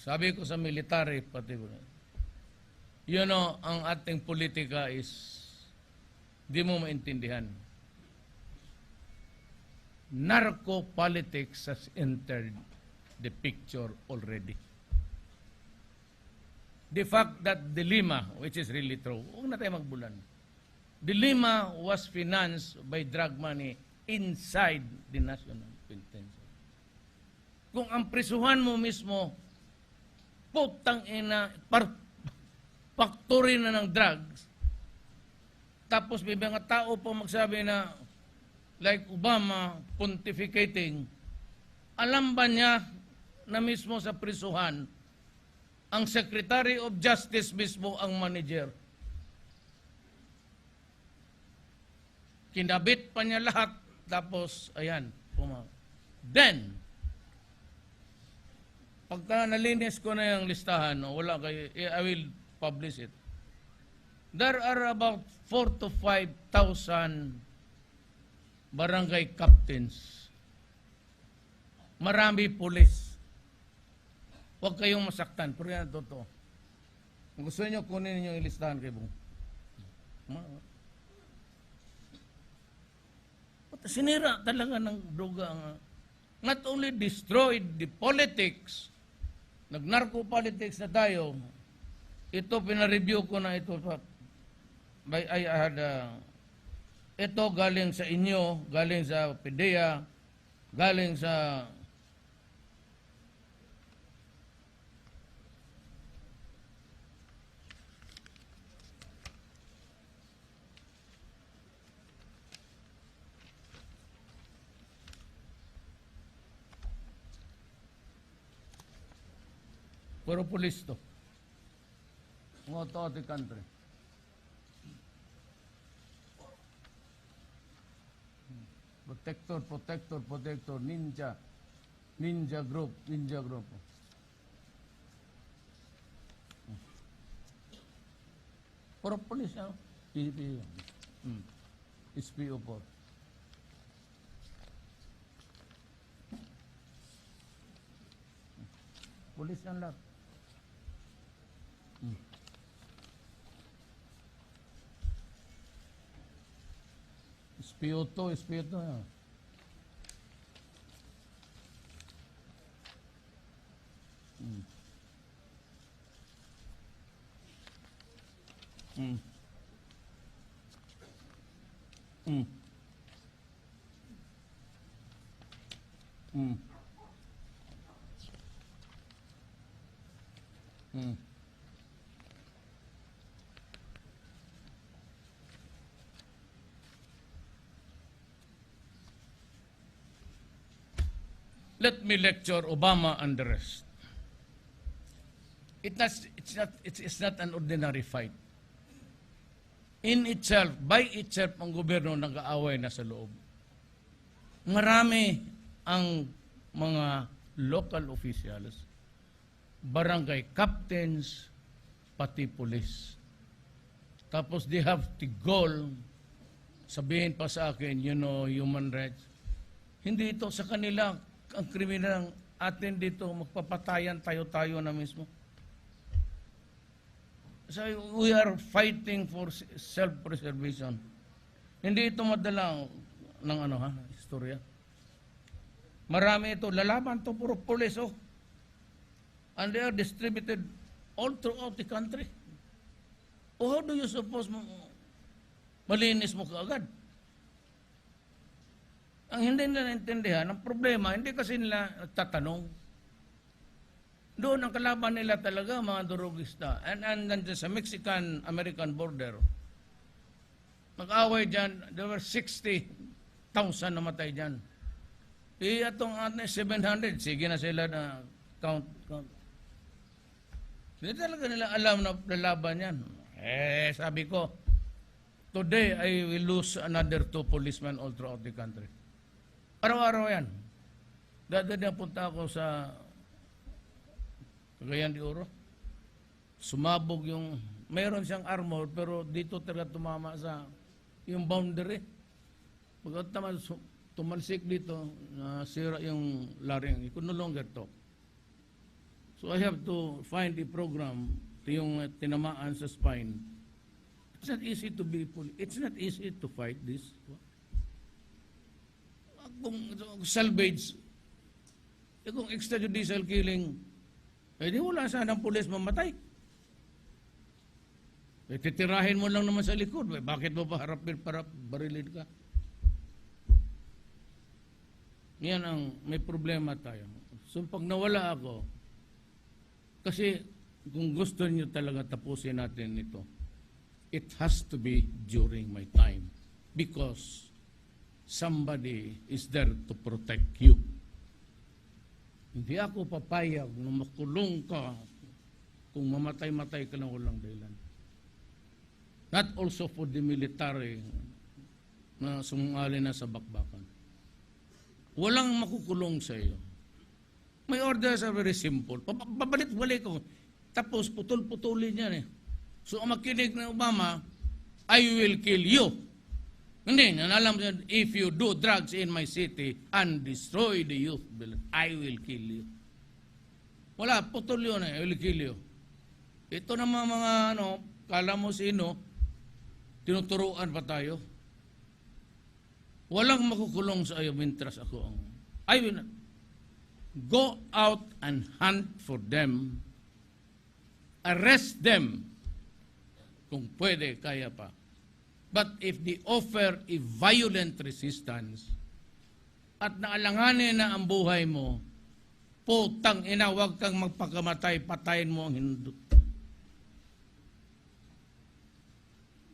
Sabi ko sa military, pati ko, you know, ang ating politika is, di mo maintindihan. Narco politics has entered the picture already. The fact that the Lima, which is really true, huwag na tayo magbulan. The Lima was financed by drug money inside the National Penitentiary. Kung ang prisuhan mo mismo, putang ina, par, factory na ng drugs, tapos may mga tao pa magsabi na, like Obama, pontificating, alam ba niya na mismo sa prisuhan, ang Secretary of Justice mismo ang manager. Kinabit pa niya lahat, tapos, ayan, puma. Then, pagka nalinis ko na yung listahan, no, wala kayo, I will publish it. There are about 4 to 5,000 barangay captains. Marami pulis. Huwag kayong masaktan, pero yan totoo. Kung gusto niyo, kunin niyo yung listahan kay Bong. Sinira talaga ng droga not only destroyed the politics, nag-narco politics na tayo, ito pinareview ko na ito. By, I had uh, ito galing sa inyo, galing sa PDEA, galing sa Puro pulis to. Mga to the country. Protector, protector, protector, ninja. Ninja group, ninja group. Puro pulis, ano? PDP. Hmm. SPO po. Pulis yan lahat. Espiou, tô. Né? Hum. Hum. Hum. Hum. Hum. Let me lecture Obama and the rest. It not, it's, not, it's, it's not an ordinary fight. In itself, by itself, ang gobyerno nag-aaway na sa loob. Marami ang mga local officials, barangay captains, pati police. Tapos they have the goal, sabihin pa sa akin, you know, human rights. Hindi ito sa kanila, ang kriminal atin dito, magpapatayan tayo-tayo na mismo. So we are fighting for self-preservation. Hindi ito madala ng ano ha, istorya. Marami ito, lalaban to puro pulis oh. And they are distributed all throughout the country. O how do you suppose malinis mo kaagad? Ang hindi nila naintindihan, ang problema, hindi kasi nila nagtatanong. Doon ang kalaban nila talaga, mga durugista. And, and nandiyan sa Mexican-American border, mag-away dyan, there were 60,000 namatay dyan. Eh, atong atin 700, sige na sila na count, count. Hindi talaga nila alam na lalaban yan. Eh, sabi ko, today I will lose another two policemen all throughout the country. Araw-araw yan. Na punta ako sa Cagayan de Oro. Sumabog yung, mayroon siyang armor, pero dito talaga tumama sa yung boundary. Pagkataman, su- tumalsik dito, nasira yung laring. He could no longer talk. So I have to find a program yung tinamaan sa spine. It's not easy to be It's not easy to fight this. Kung salvage, eh, kung extrajudicial killing, eh di wala sanang pulis mamatay. Eh, titirahin mo lang naman sa likod. Eh, bakit mo pa harapin para barilin ka? Yan ang may problema tayo. So pag nawala ako, kasi kung gusto niyo talaga tapusin natin ito, it has to be during my time because somebody is there to protect you. Hindi ako papayag na makulong ka kung mamatay-matay ka na walang dahilan. Not also for the military na sumungali na sa bakbakan. Walang makukulong sa iyo. May orders are very simple. Pabalit-balik ko. Tapos putol-putulin yan eh. So ang makinig ng Obama, I will kill you. Hindi, alam niya, if you do drugs in my city and destroy the youth, building, I will kill you. Wala, putol yun eh, I will kill you. Ito naman mga ano, kala mo sino, tinuturuan pa tayo. Walang makukulong sa iyo mintras ako ang I will not. Go out and hunt for them. Arrest them. Kung pwede, kaya pa. But if they offer a violent resistance at naalanganin na ang buhay mo, putang ina, huwag kang magpakamatay, patayin mo ang hindot.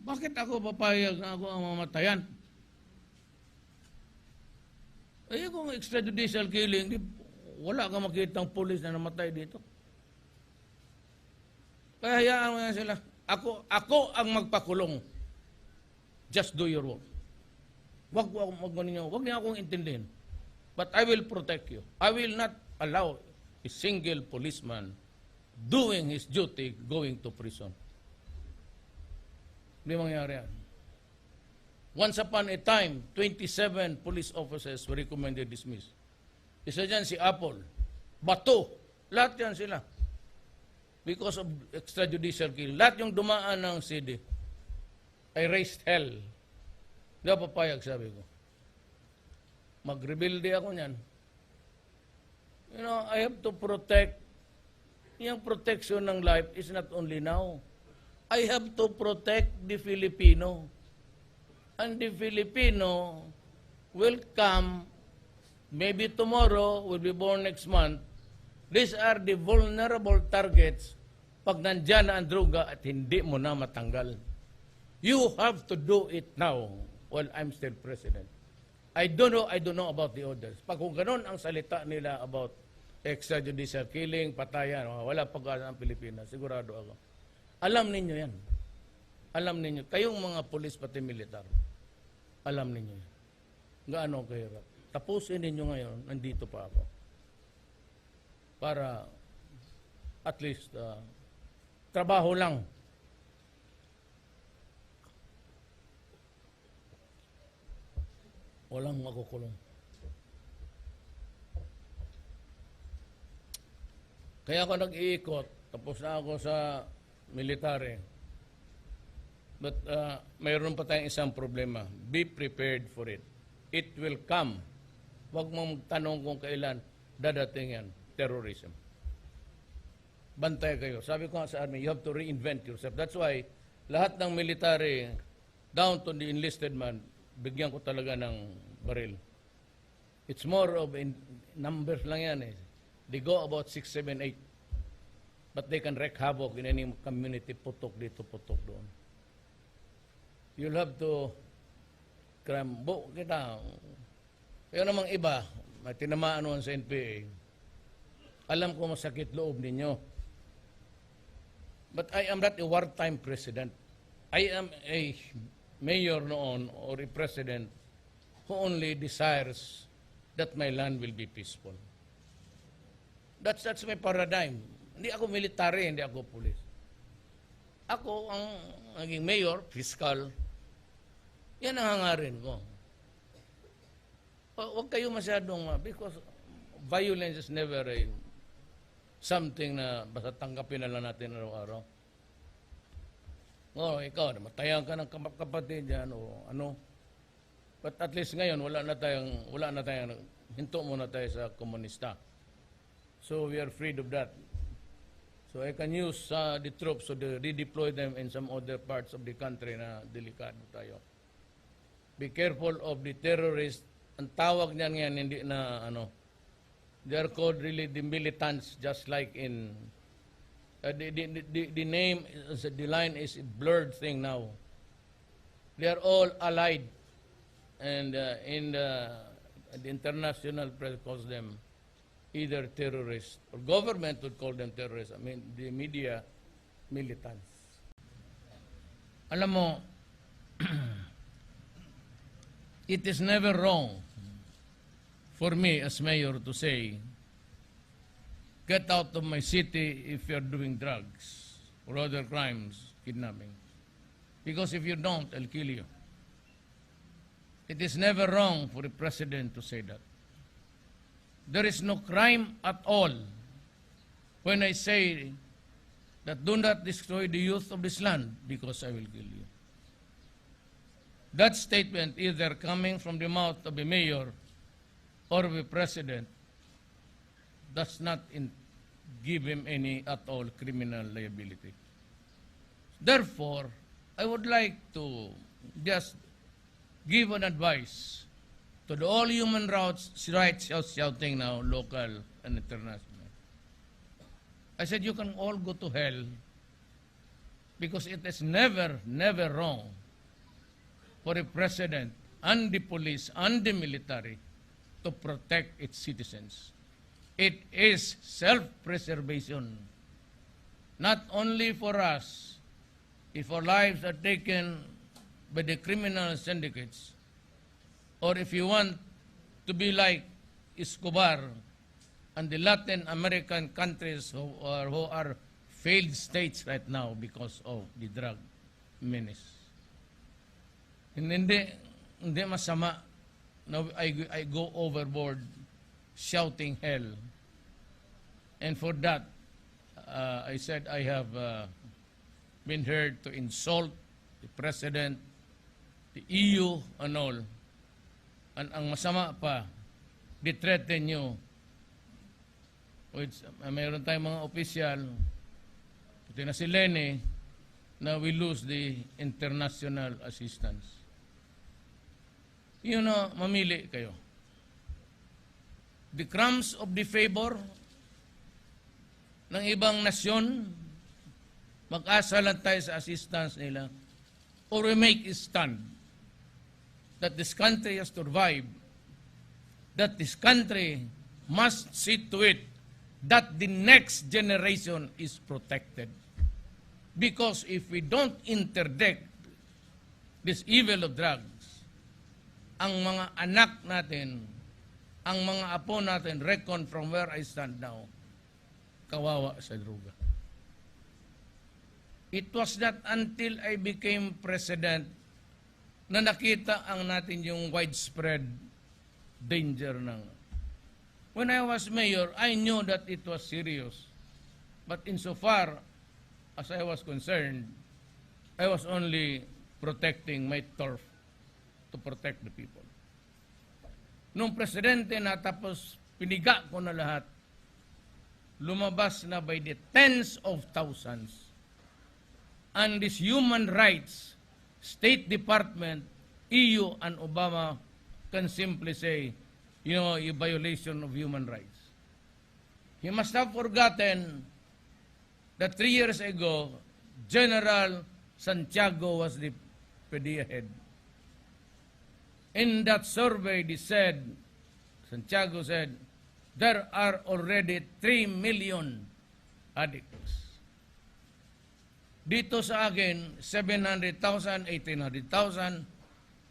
Bakit ako papayag na ako ang mamatayan? Eh kung extrajudicial killing, di, wala ka makitang pulis na namatay dito. Kaya hayaan mo yan sila. Ako, ako ang magpakulong. Just do your work. Wag akong mag ninyo, wag niyo akong intindihin. But I will protect you. I will not allow a single policeman doing his duty going to prison. Hindi mangyari yan. Once upon a time, 27 police officers were recommended dismissed. Isa dyan si Apple, Bato, lahat yan sila. Because of extrajudicial killing. Lahat yung dumaan ng CD, I raised hell. Hindi ako papayag, sabi ko. Mag-rebelde ako niyan. You know, I have to protect. Yung protection ng life is not only now. I have to protect the Filipino. And the Filipino will come, maybe tomorrow, will be born next month. These are the vulnerable targets pag nandyan na ang droga at hindi mo na matanggal. You have to do it now while I'm still president. I don't know, I don't know about the others. Pag kung ganun ang salita nila about extrajudicial killing, patayan, wala pag-asa ang Pilipinas, sigurado ako. Alam ninyo yan. Alam ninyo. Kayong mga polis pati militar, alam ninyo yan. Gaano kahirap. Tapusin ninyo ngayon, nandito pa ako. Para at least uh, trabaho lang. Walang makukulong. Kaya ako nag-iikot, tapos na ako sa military. But uh, mayroon pa tayong isang problema. Be prepared for it. It will come. Huwag mong magtanong kung kailan dadating yan. Terrorism. Bantay kayo. Sabi ko nga sa army, you have to reinvent yourself. That's why lahat ng military, down to the enlisted man, bigyan ko talaga ng baril. It's more of in, numbers lang yan eh. They go about 6, 7, 8. But they can wreak havoc in any community, putok dito, putok doon. You'll have to krambo kita. Kaya namang iba, may tinamaan naman sa NPA. Alam ko masakit loob ninyo. But I am not a wartime president. I am a mayor noon or a president who only desires that my land will be peaceful. That's, that's my paradigm. Hindi ako military, hindi ako pulis. Ako ang naging mayor, fiscal. Yan ang hangarin ko. Hu- Huwag kayo masyadong, uh, because violence is never a, something na basta tanggapin na lang natin araw-araw. Oo, ikaw, matayan ka ng kap- kapatid yan o ano. But at least ngayon, wala na tayong, wala na tayong, hinto muna tayo sa komunista. So we are freed of that. So I can use uh, the troops to the, redeploy them in some other parts of the country na delikado tayo. Be careful of the terrorists. Ang tawag niyan ngayon, hindi na ano, they are called really the militants just like in, uh, the, the, the, name, the line is a blurred thing now. They are all allied. And uh, in the, the international press calls them either terrorists or government would call them terrorists. I mean, the media, militants. Alam mo, it is never wrong for me as mayor to say, get out of my city if you're doing drugs or other crimes, kidnapping. Because if you don't, I'll kill you. It is never wrong for the president to say that. There is no crime at all when I say that do not destroy the youth of this land because I will kill you. That statement either coming from the mouth of a mayor or of a president does not in, give him any at all criminal liability. Therefore, I would like to just give an advice to the all human rights rights shout- shouting now, local and international. I said you can all go to hell because it is never, never wrong for a president and the police and the military to protect its citizens. It is self-preservation, not only for us, if our lives are taken by the criminal syndicates, or if you want to be like Escobar and the Latin American countries who are, who are failed states right now because of the drug menace. Hindi, hindi masama na I, I go overboard shouting hell. And for that, uh, I said I have uh, been heard to insult the President, the EU, and all. And ang masama pa, di-threaten nyo. Which, uh, mayroon tayong mga opisyal, pati na si Lene, na we lose the international assistance. You know, mamili kayo. The crumbs of the favor ng ibang nasyon, mag-asa lang tayo sa assistance nila, or we make a stand that this country has survived, that this country must see to it that the next generation is protected. Because if we don't interdict this evil of drugs, ang mga anak natin, ang mga apo natin, reckon from where I stand now, kawawa sa droga. It was not until I became president na nakita ang natin yung widespread danger ng When I was mayor, I knew that it was serious. But insofar as I was concerned, I was only protecting my turf to protect the people. Nung presidente na tapos piniga ko na lahat, lumabas na by the tens of thousands. And this human rights, State Department, EU, and Obama can simply say, you know, a violation of human rights. He must have forgotten that three years ago, General Santiago was the PDEA head. In that survey, they said, Santiago said, there are already 3 million addicts. Dito sa akin, 700,000, 1800,000,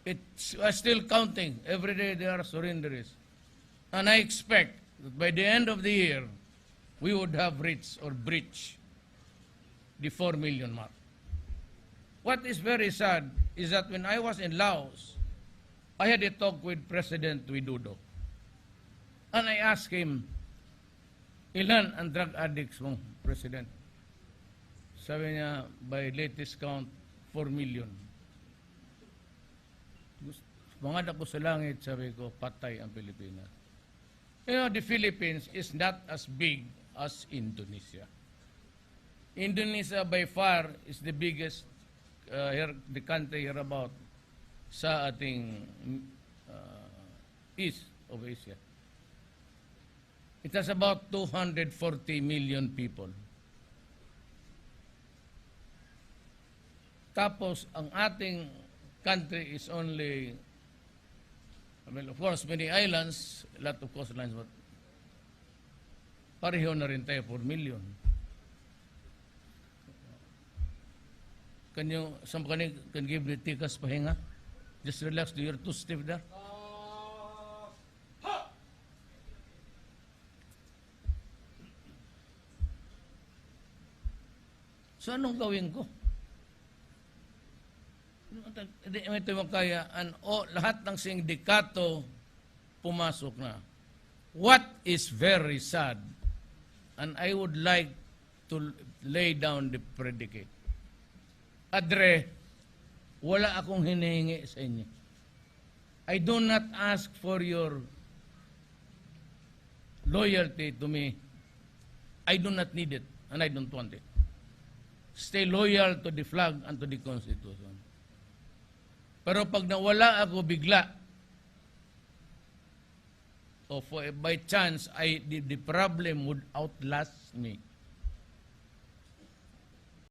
it's still counting. Every day there are surrenderies. And I expect that by the end of the year, we would have reached or breached the 4 million mark. What is very sad is that when I was in Laos, I had a talk with President Widodo. And I asked him, Ilan ang drug addicts mo, President? Sabi niya, by latest count, 4 million. Mga ko sa langit, sabi ko, patay ang Pilipinas. You know, the Philippines is not as big as Indonesia. Indonesia by far is the biggest uh, here, the country here about sa ating uh, east of Asia. It has about 240 million people. Tapos, ang ating country is only, I mean, of course, many islands, a lot of coastlines, but pareho na rin tayo, 4 million. Can you, somebody can give me tikas pahinga? Just relax, do you're too stiff there. So anong gawin ko? Hindi mo ito makaya. An, o, lahat ng sindikato pumasok na. What is very sad, and I would like to lay down the predicate. Adre, wala akong hinihingi sa inyo. I do not ask for your loyalty to me. I do not need it, and I don't want it. Stay loyal to the flag and to the Constitution. Pero pag nawala ako bigla, o for, by chance, I, the, the problem would outlast me,